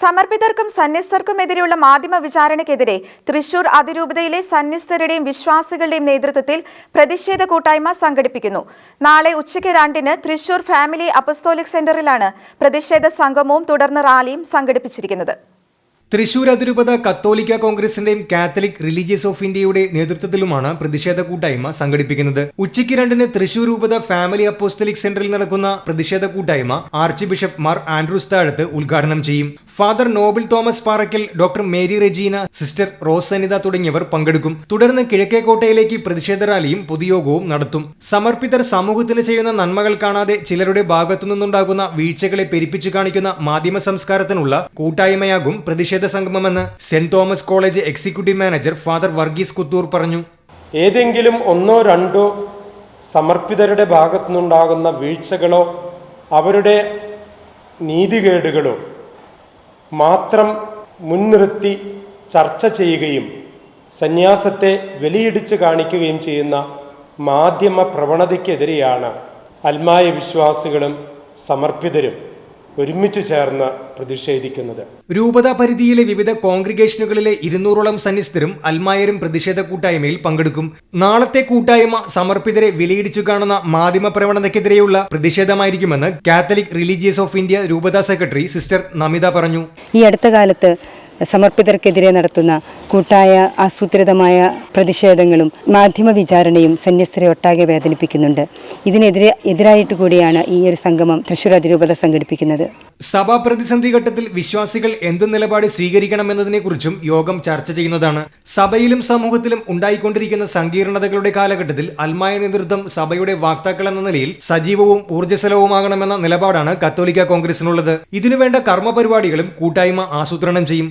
സമർപ്പിതർക്കും സന്യസ്തർക്കും എതിരെയുള്ള മാധ്യമ വിചാരണയ്ക്കെതിരെ തൃശൂർ അതിരൂപതയിലെ സന്യസ്തരുടെയും വിശ്വാസികളുടെയും നേതൃത്വത്തിൽ പ്രതിഷേധ കൂട്ടായ്മ സംഘടിപ്പിക്കുന്നു. നാളെ ഉച്ചയ്ക്ക് രണ്ടിന് തൃശൂർ ഫാമിലി അപ്പസ്തോലിക് സെന്ററിലാണ് പ്രതിഷേധ സംഗമവും തുടർന്ന് റാലിയും സംഘടിപ്പിച്ചിരിക്കുന്നത്. തൃശൂർ അതിരൂപത കത്തോലിക്ക കോൺഗ്രസിന്റെയും കാത്തലിക് റിലീജിയസ് ഓഫ് ഇന്ത്യയുടെ നേതൃത്വത്തിലുമാണ് പ്രതിഷേധ കൂട്ടായ്മ സംഘടിപ്പിക്കുന്നത്. ഉച്ചയ്ക്ക് രണ്ടിന് തൃശൂർ രൂപത ഫാമിലി അപ്പോസ്റ്റലിക് സെന്ററിൽ നടക്കുന്ന പ്രതിഷേധ കൂട്ടായ്മ arch bishop Mar Andrews Thazhath ഉദ്ഘാടനം ചെയ്യും. Father Noble Thomas Parackal doctor Mary Regina sister Rose Sanitha തുടങ്ങിയവർ പങ്കെടുക്കും. തുടർന്ന് കിഴക്കേക്കോട്ടയിലേക്ക് പ്രതിഷേധ റാലിയും പൊതുയോഗവും നടത്തും. സമർപ്പിതർ സമൂഹത്തിന് ചെയ്യുന്ന നന്മകൾ കാണാതെ ചിലരുടെ ഭാഗത്തു നിന്നുണ്ടാകുന്ന വീഴ്ചകളെ പെരിപ്പിച്ചു കാണിക്കുന്ന മാധ്യമ സംസ്കാരത്തിനുള്ള കൂട്ടായ്മയാകും പ്രതിഷേധ സംഗമമെന്ന് saint Thomas college executive manager father Varghese Kuthoor പറഞ്ഞു. ഏതെങ്കിലും ഒന്നോ രണ്ടോ സമർപ്പിതരുടെ ഭാഗത്തുനിന്നുണ്ടാകുന്ന വീഴ്ചകളോ അവരുടെ നീതികേടുകളോ മാത്രം മുൻനിർത്തി ചർച്ച ചെയ്യുകയും സന്യാസത്തെ വിലയിടിച്ച് കാണിക്കുകയും ചെയ്യുന്ന മാധ്യമ പ്രവണതയ്ക്കെതിരെയാണ് അൽമായ വിശ്വാസികളും സമർപ്പിതരും. ഒരുമിച്ച് ചേർന്ന് പ്രതിഷേധിക്കുന്നത്. രൂപതാ പരിധിയിലെ വിവിധ കോൺഗ്രിഗേഷനുകളിലെ ഇരുന്നൂറോളം സന്നിസ്ഥരും അൽമായരും പ്രതിഷേധ കൂട്ടായ്മയിൽ പങ്കെടുക്കും. നാളത്തെ കൂട്ടായ്മ സമർപ്പിതരെ വിലയിടിച്ചു കാണുന്ന മാധ്യമ പ്രവണതയ്ക്കെതിരെയുള്ള പ്രതിഷേധമായിരിക്കുമെന്ന് കാത്തലിക് റിലീജിയസ് ഓഫ് ഇന്ത്യ രൂപതാ സെക്രട്ടറി സിസ്റ്റർ നമിത പറഞ്ഞു. ഈ അടുത്ത കാലത്ത് സമർപ്പിതർക്കെതിരെ നടത്തുന്ന കൂട്ടായ ആസൂത്രിതമായ പ്രതിഷേധങ്ങളും മാധ്യമ വിചാരണയും സന്യസ്തരെ ഒട്ടാകെ വേദനിപ്പിക്കുന്നുണ്ട്. ഇതിനെതിരെ എതിരായിട്ട് കൂടിയാണ് ഈ ഒരു സംഗമം തൃശൂർ അതിരൂപത സംഘടിപ്പിക്കുന്നത്. സഭാ പ്രതിസന്ധി ഘട്ടത്തിൽ വിശ്വാസികൾ എന്തു നിലപാട് സ്വീകരിക്കണമെന്നതിനെക്കുറിച്ചും യോഗം ചർച്ച ചെയ്യുന്നതാണ്. സഭയിലും സമൂഹത്തിലും ഉണ്ടായിക്കൊണ്ടിരിക്കുന്ന സങ്കീർണതകളുടെ കാലഘട്ടത്തിൽ അൽമായ നേതൃത്വം സഭയുടെ വാക്താക്കൾ എന്ന നിലയിൽ സജീവവും ഊർജസ്വലവുമാകണമെന്ന നിലപാടാണ് കത്തോലിക്ക കോൺഗ്രസിനുള്ളത്. ഇതിനുവേണ്ട കർമ്മപരിപാടികളും കൂട്ടായ്മ ആസൂത്രണം ചെയ്യും.